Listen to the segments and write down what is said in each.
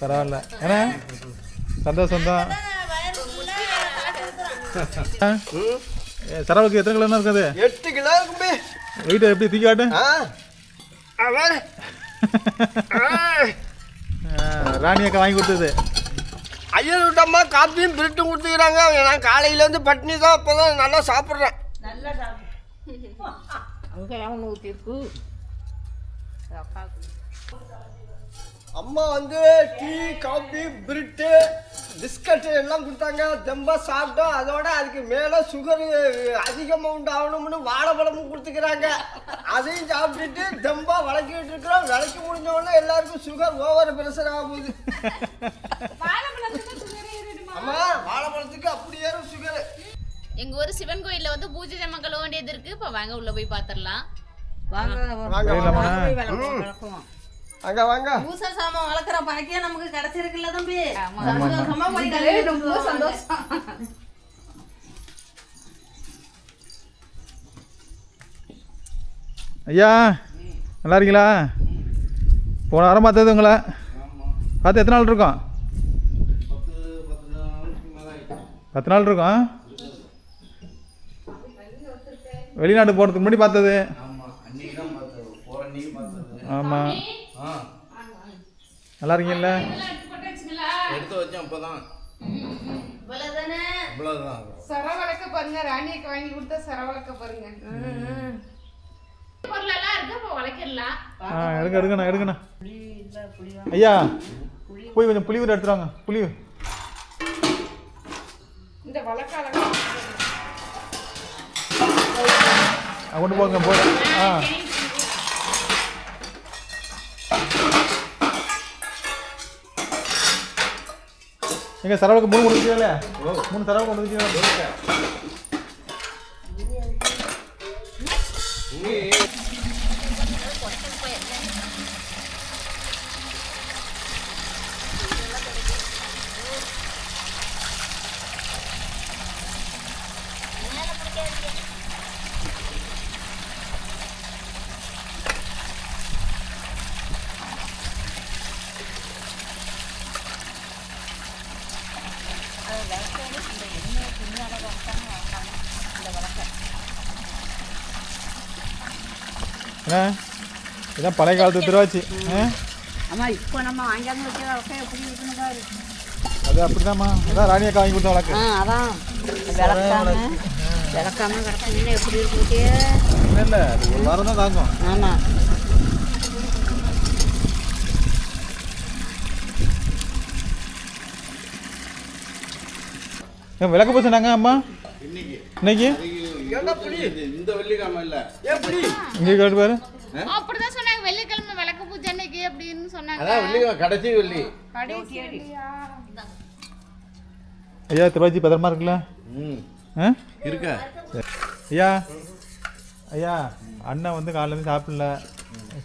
பரவாயில்ல. ஏன்னா சந்தோஷம் தான் சரவுக்கு எத்தனை கிலோ இருக்குது? எட்டு கிலோ இருக்கும்பி வெயிட் எப்படி தூக்கி காட்டு? ஆ. அவன் ராணி அக்கா வாங்கி கொடுத்தது. ஐயர் விட்டம்மா காப்பியும் பிரிட்டும் கொடுத்துக்கிறாங்க. நான் காலையிலேருந்து பட்னி தான் இப்போ தான் நல்லா சாப்பிட்றேன் ஊற்றிருக்கு அம்மா வந்து டீ காபி பிரிட்டு பிஸ்கட் எல்லாம் கொடுத்தாங்க. தெம்பா சாப்பிட்டோம் அதோட அதுக்கு மேலே சுகர் அதிகமாக உண்டாகணும்னு வாழைப்பழமும் கொடுத்துக்கிறாங்க. அதையும் சாப்பிட்டுட்டு தெம்பா வளர்க்கிட்டு இருக்கிறோம். விளக்கி முடிஞ்ச உடனே எல்லாருக்கும் சுகர் ஓவர் பிரஷர் ஆகுது. அம்மா வாழைப்பழத்துக்கு அப்படி ஏறும் சுகர் எங்க ஊர் சிவன் கோயில்ல வந்து பூஜை ஜாமான் கழுவ வேண்டியது இருக்கு. இப்ப வாங்க உள்ள போய் பாத்திரலாம். வாங்க வாங்க, அங்க வாங்க. பூசை சாமான் வளர்க்குற பாக்கியம் நமக்கு கிடைச்சிருக்குல்ல தம்பி. சந்தோஷமா போய் ரொம்ப சந்தோஷம். ஐயா நல்லா இருக்கீங்களா? போன வாரம் பார்த்தது உங்களை. பார்த்து எத்தனை நாள் இருக்கும்? பத்து நாள் இருக்கும். வெளிநாடு போகிறதுக்கு முன்னாடி பார்த்தது. ஆமாம் நல்லா இருக்கீங்கல்ல எடுத்து வச்சேன் இப்போதான். இவ்வளோதான் சரவளக்க பாருங்க ராணியக்கு வாங்கி கொடுத்த சரவளக்க பாருங்க. எடுங்க எடுங்கண்ணா எடுங்கண்ணா. ஐயா போய் கொஞ்சம் புளியூர் எடுத்துட்டு வாங்க புளியூர் இந்த வழக்கால கொண்டு போங்க போய் ஆ எங்க சரவலுக்கு மூணு முடிச்சுக்கல மூணு சரவல் கொண்டு இதான் பழைய காலத்து திருவாச்சி. ஆ? ஆமா இப்போ நம்ம வாங்கியாந்து வைக்கிற விளக்கம் எப்படி இருக்குன்னு பாரு. அது அப்படிதாம்மா. அதான் ராணி அக்கா வாங்கி கொடுத்த வழக்கு. ஆ அதான். விளக்காம விளக்காம கிடக்க இன்னும் எப்படி இருக்கு இல்லை இல்லை. அது ஒரு வாரம் தான் தாங்கும். ஆமா. ஏன் விளக்கு போய் சொன்னாங்க அம்மா? இன்னைக்கு. இந்த வெள்ளிக்கிழமை இல்லை. எப்படி இங்கே கேட்டு பாரு. அப்படிதான் சொன்னாங்க வெள்ளிக்கிழமை விளக்கு பூஜை அன்னைக்கு அப்படின்னு சொன்னாங்க. அதான் வெள்ளிக்கிழமை கடைசி வெள்ளி. ஐயா திருவாச்சி பத்திரமா இருக்குல்ல? ம். இருக்கா? ஐயா ஐயா அண்ணன் வந்து காலையிலேருந்து சாப்பிடல.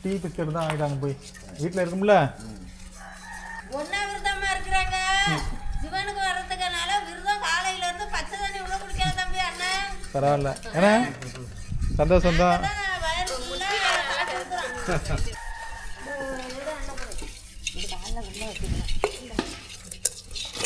டீ பிஸ்கட் தான் வாங்கிட்டாங்க போய். வீட்டில் இருக்கும்ல? ஒன்னா விரதமா இருக்கிறாங்க. சிவனுக்கு வர்றதுக்குனால விரதம் காலையில இருந்து பச்சை தண்ணி உள்ள அண்ணன் பரவாயில்ல. ஏன்னா சந்தோஷம் தான்.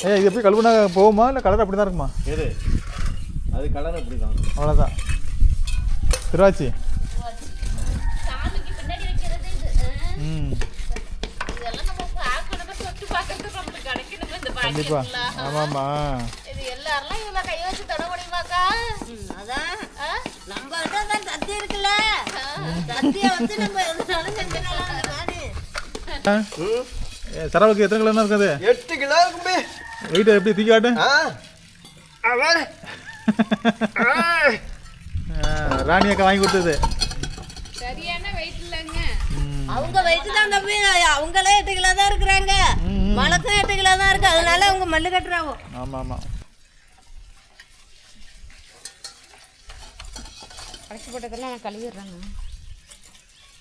ஐயா இது எப்படி கழுவுனா போகுமா? இல்லை கலர் அப்படி தான் இருக்குமா? எது? அது கலர் அப்படி தான் அவ்வளோதான் திருவாச்சி. ம். இதெல்லாம் நம்ம பார்க்கணும் தொட்டு பார்க்கறது நமக்கு கிடைக்கணும் இந்த கண்டிப்பா பாக்கெட்லாம் ஆமாம்மா இது எல்லாரெல்லாம் இவ்வளவு கை வச்சு தொட முடியுமாக்கா ம், அதான்? நம்ம கிட்ட தான் சத்தி இருக்குல்ல? சத்திய வச்சு நம்ம எதுனாலும் செஞ்சுக்கலாம் சரவுக்கு எத்தனை கிலோ இருக்குது? எட்டு கிலோ இருக்கும்பி வெயிட் எப்படி தூக்கி காட்டு? ராணி அக்கா வாங்கி கொடுத்தது. சரியான வெயிட் இல்லைங்க. அவங்க வயிற்று தான் தம்பி. அவங்களே எட்டு கிலோ தான் இருக்கிறாங்க. மலக்கும் எட்டு கிலோ தான் இருக்கு. அதனால அவங்க மல்லு கட்டுறாவோ ஆமாம் ஆமாம். கடைசி போட்டதெல்லாம் நான் கழுவிடுறேங்க.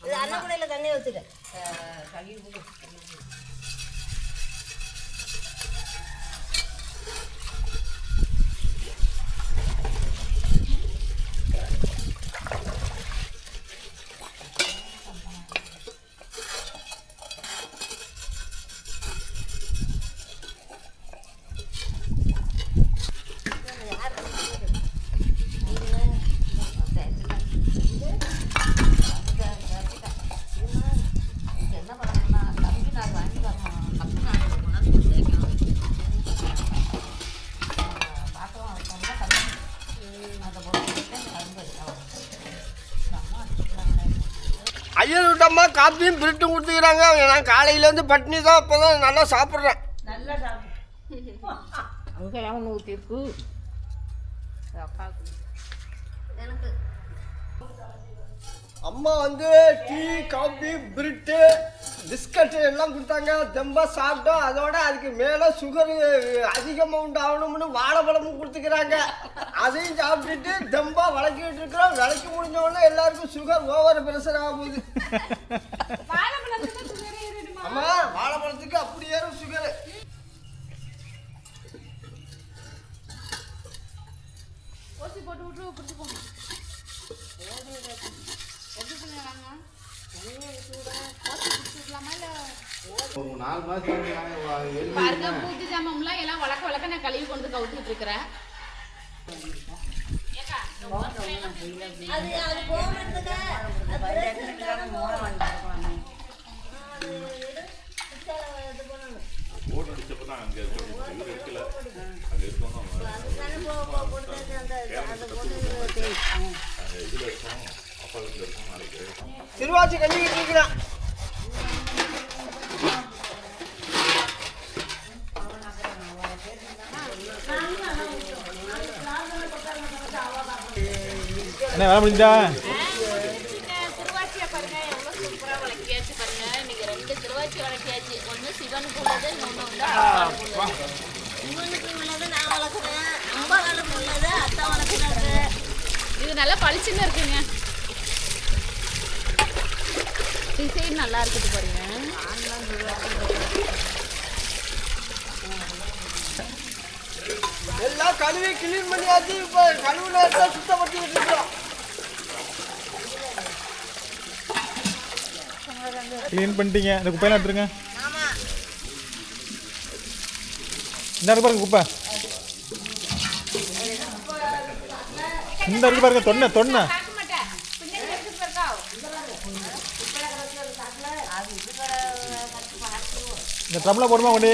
இது அன்னக்குடையில தண்ணி வச்சுக்க ஐயர் விட்டம்மா காப்பியும் பிரிட்டும் கொடுத்துக்கிறாங்க. நான் காலையிலேருந்து பட்னி தான் இப்போ தான் நல்லா சாப்பிட்றேன் ஊற்றிருக்கு எனக்கு. அம்மா வந்து டீ காபி பிரிட்டு பிஸ்கட்டு எல்லாம் கொடுத்தாங்க தெம்பா சாப்பிட்டோம் அதோட அதுக்கு மேலே சுகர் அதிகமாக உண்டாகணும்னு வாழைப்பழமும் கொடுத்துக்கிறாங்க. அதையும் சாப்பிட்டுட்டு தெம்பா விளக்கிட்டு இருக்கிறோம். விளக்கி முடிஞ்ச உடனே எல்லாருக்கும் சுகர் ஓவர் பிரஷர் ஆகுது. அம்மா வாழைப்பழத்துக்கு அப்படி ஏறும் சுகர் ஊசி போட்டு விட்டு பிடிச்சி போங்க ஒரு நாலு மாசம் பாருங்க பூஜை ஜாமம்லாம் எல்லாம் வளக்க வளக்க நான் கழுவி கொண்டு கவுத்துட்டு இருக்கிறேன். போகணும். அது இது உள்ளது அத்தை வளர்க்குறது. இது நல்லா பளிச்சுன்னு இருக்குங்க. டிசைன் நல்லா இருக்குது பாருங்க எல்லாம் கழுவி கிளீன் பண்ணியாச்சு இப்போ கழுவு நேரத்தை சுத்தப்படுத்திக்கிட்டு இருக்கிறோம் கிளீன் பண்ணிட்டீங்க. இந்த குப்பையெல்லாம் எடுத்துருங்க. இந்த இருக்கு பாருங்க குப்பை. இந்த இருக்கு பாருங்க தொன்னை தொன்னை. இந்த ட்ரம்ல போடுமா கொண்டு?